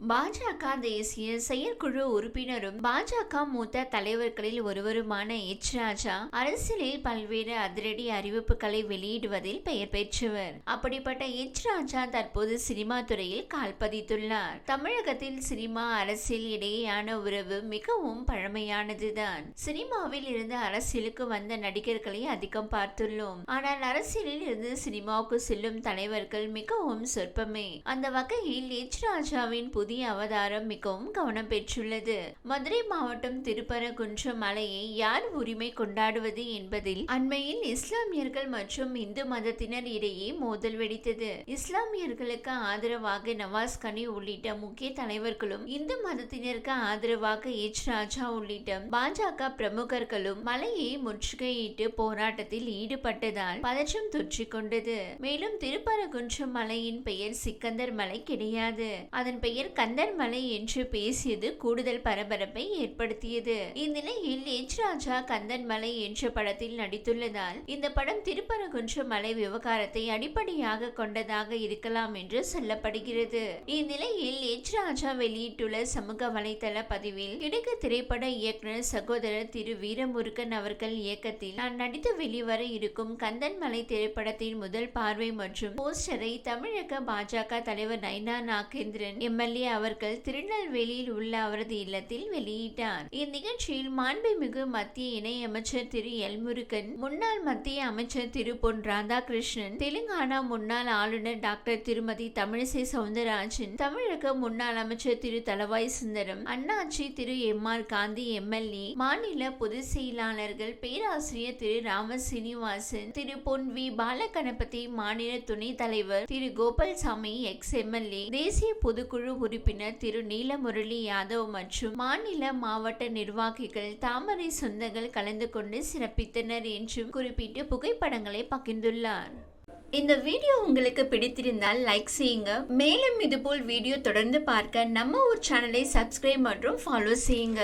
பாஜக தேசிய செயற்குழு உறுப்பினரும் பாஜக மூத்த தலைவர்களில் ஒருவருமான எச் ராஜா அரசியலில் பல்வேறு அதிரடி அறிவிப்புகளை வெளியிடுவதில் பெயர் பெற்றவர். அப்படிப்பட்ட எச் ராஜா தற்போது சினிமா துறையில் கால்பதித்துள்ளார் தமிழகத்தில் சினிமா அரசியல் இடையேயான உறவு மிகவும் பழமையானதுதான். சினிமாவில் இருந்து அரசியலுக்கு வந்த நடிகர்களை அதிகம் பார்த்துள்ளோம். ஆனால் அரசியலில் இருந்து சினிமாவுக்கு செல்லும் தலைவர்கள் மிகவும் சொற்பமே. அந்த வகையில் எச் ராஜாவின் புதிய அவதாரம் மிகவும் கவனம் பெற்றுள்ளது. மதுரை மாவட்டம் திருப்பரங்குன்றம் மலையை யார் உரிமை கொண்டாடுவது என்பதில் அண்மையில் இஸ்லாமியர்கள் மற்றும் இந்து மதத்தினர் இடையே மோதல் வெடித்தது. இஸ்லாமியர்களுக்கு ஆதரவாக நவாஸ் கனி உள்ளிட்ட முக்கிய தலைவர்களும் இந்து மதத்தினருக்கு ஆதரவாக எச். ராஜா உள்ளிட்ட பாஜக பிரமுகர்களும் மலையை முற்றுகையிட்டு போராட்டத்தில் ஈடுபட்டதால் பதற்றம் தொற்றிக் கொண்டது. மேலும் திருப்பரங்குன்றம் மலையின் பெயர் சிக்கந்தர் மலை கிடையாது. அதன் பெயர் கந்தர் மலை என்று பேசியது கூடுதல் பரபரப்பை ஏற்படுத்தியது. இந்நிலையில் எச் ராஜா கந்தன் மலை என்ற படத்தில் நடித்துள்ளதால் இந்த படம் திருப்பரங்குன்ற மலை விவகாரத்தை அடிப்படையாக கொண்டதாக இருக்கலாம் என்று சொல்லப்படுகிறது. இந்நிலையில் எச் ராஜா வெளியிட்டுள்ள சமூக வலைதள பதிவில் கிடைக்க திரைப்பட இயக்குனர் சகோதரர் திரு வீரமுருகன் அவர்கள் இயக்கத்தில் நான் நடித்து வெளிவர இருக்கும் கந்தன் மலை திரைப்படத்தின் முதல் பார்வை மற்றும் போஸ்டரை தமிழக பாஜக தலைவர் நைனா நாகேந்திரன் எம்எல்ஏ அவர்கள் திருநெல்வேலியில் உள்ள அவரது இல்லத்தில் வெளியிட்டார். இந்நிகழ்ச்சியில் மாண்புமிகு மத்திய இணையமைச்சர் திரு. எல் முருகன் முன்னாள் மத்திய அமைச்சர் திரு. பொன் ராதாகிருஷ்ணன் தெலுங்கானா முன்னாள் ஆளுநர் டாக்டர் திருமதி தமிழிசை சவுந்தரராஜன் தமிழக முன்னாள் அமைச்சர் திரு. தளவாய் சுந்தரம் அண்ணாச்சி திரு. எம். ஆர். காந்தி எம்எல்ஏ மாநில பொதுச் செயலாளர்கள் பேராசிரியர் திரு. ராம சீனிவாசன் திரு. பொன் வி. பாலகணபதி மாநில துணைத் தலைவர் திரு. கோபால்சாமி எக்ஸ் எம்எல்ஏ தேசிய பொதுக்குழு உறுப்பினர் திரு நீலமுரளி யாதவ் மற்றும் மாநில மாவட்ட நிர்வாகிகள் தாமரை சொந்தங்கள் கலந்து கொண்டு சிறப்பித்தனர் என்றும் குறிப்பிட்டு புகைப்படங்களை பகிர்ந்துள்ளார். இந்த வீடியோ உங்களுக்கு பிடித்திருந்தால் லைக் செய்யுங்க. மேலும் இதுபோல் வீடியோ தொடர்ந்து பார்க்க நம்ம ஊர் சேனலை சப்ஸ்கிரைப் மற்றும் ஃபாலோ செய்யுங்க.